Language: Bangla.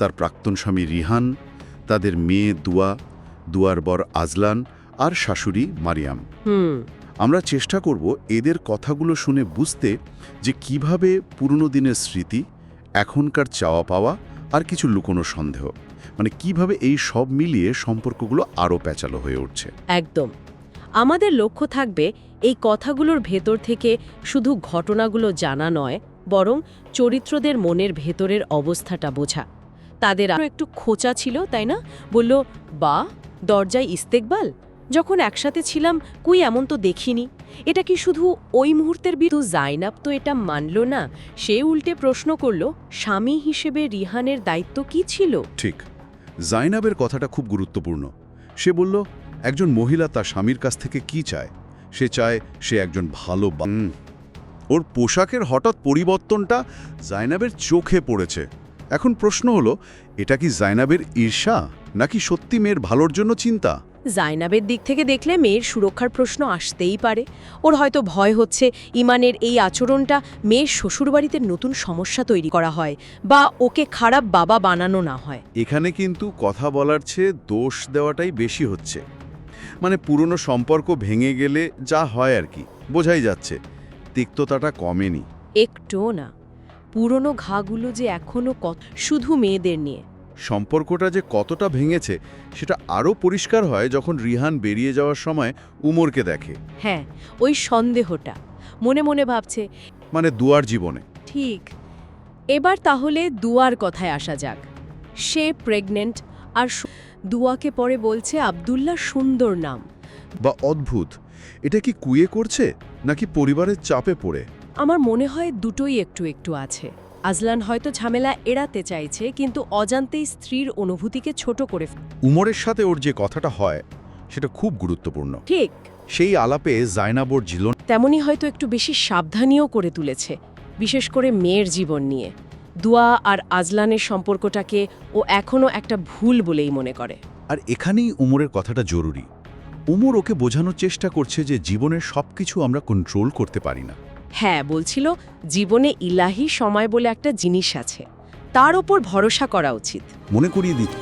তার প্রাক্তন স্বামী রিহান তাদের মেয়ে দুয়া দুয়ার বর আজলান আর শাশুড়ি মারিয়াম। হুম। আমরা চেষ্টা করব এদের কথাগুলো শুনে বুঝতে যে কীভাবে পুরনো দিনের স্মৃতি এখনকার চাওয়া পাওয়া আর কিছু লুকোনো সন্দেহ। মানে কীভাবে এই সব মিলিয়ে সম্পর্কগুলো আরও প্যাচালো হয়ে উঠছে। একদম। আমাদের লক্ষ্য থাকবে এই কথাগুলোর ভেতর থেকে শুধু ঘটনাগুলো জানা নয় বরং চরিত্রদের মনের ভেতরের অবস্থাটা বোঝা। তাদের একটু খোঁচা ছিল, তাই না? বলল, বা, দরজায় ইস্তেকবাল? যখন একসাথে ছিলাম, কুই এমন তো দেখিনি। এটা কি শুধু ওই মুহূর্তের বিধু জাইনাব তো এটা মানল না। সে উল্টে প্রশ্ন করল, স্বামী হিসেবে রিহানের দায়িত্ব কি ছিল? ঠিক। জাইনাবের কথাটা খুব গুরুত্বপূর্ণ। সে বলল, একজন মহিলা তার স্বামীর কাছ থেকে কি চায়? সে চায় সে একজন ভালো ওর পোশাকের হঠাৎ পরিবর্তনটা জাইনাবের চোখে পড়েছে। এখন প্রশ্ন হলো এটা কি জাইনাবের ঈর্ষা নাকি সত্যি মেয়ের ভালোর জন্য চিন্তা? জাইনাবের দিক থেকে দেখলে মেয়ের সুরক্ষার প্রশ্ন আসতেই পারে। ওর হয়তো ভয় হচ্ছে ইমানের এই আচরণটা মেয়ের শ্বশুরবাড়িতে নতুন সমস্যা তৈরি করা হয় বা ওকে খারাপ বাবা বানানো না হয়। এখানে কিন্তু কথা বলার চেয়ে দোষ দেওয়াটাই বেশি হচ্ছে। মানে পুরনো সম্পর্ক ভেঙে গেলে যা হয় আর কি বোঝাই যাচ্ছে। তিক্ততাটা কমেনি। একটুও না। পুরনো ঘাগুলো যে এখনও কত শুধু মেয়েদের নিয়ে। সম্পর্কটা যে কতটা ভেঙেছে সেটা আরও পরিষ্কার হয় যখন রিহান বেরিয়ে যাওয়ার সময় উমরকে দেখে। হ্যাঁ ওই সন্দেহটা। মনে মনে ভাবছে মানে দুয়ার জীবনে। ঠিক এবার তাহলে দুয়ার কথায় আসা যাক। সে প্রেগনেন্ট আর দুয়াকে পরে বলছে আব্দুল্লাহ সুন্দর নাম। বা অদ্ভুত। এটা কি কুয়ে করছে নাকি পরিবারের চাপে পড়ে? আমার মনে হয় দুটোই একটু একটু আছে। আজলান হয়তো ঝামেলা এড়াতে চাইছে কিন্তু অজান্তেই স্ত্রীর অনুভূতিকে ছোট করে উমরের সাথে ওর যে কথাটা হয় সেটা খুব গুরুত্বপূর্ণ। ঠিক। সেই আলাপে জাইনাবর জিলন তেমনি হয়তো একটু বেশি সাবধানীও করে তুলেছে বিশেষ করে মেয়ের জীবন নিয়ে। দুয়া আর আজলানের সম্পর্কটাকে ও এখনও একটা ভুল বলেই মনে করে। আর এখানেই উমরের কথাটা জরুরি। উমর ওকে বোঝানোর চেষ্টা করছে যে জীবনের সবকিছু আমরা কন্ট্রোল করতে পারি না। হ্যাঁ বলছিল, জীবনে ইলাহি সময় বলে একটা জিনিস আছে। তার ওপর ভরসা করা উচিত। মনে করিয়ে দিত।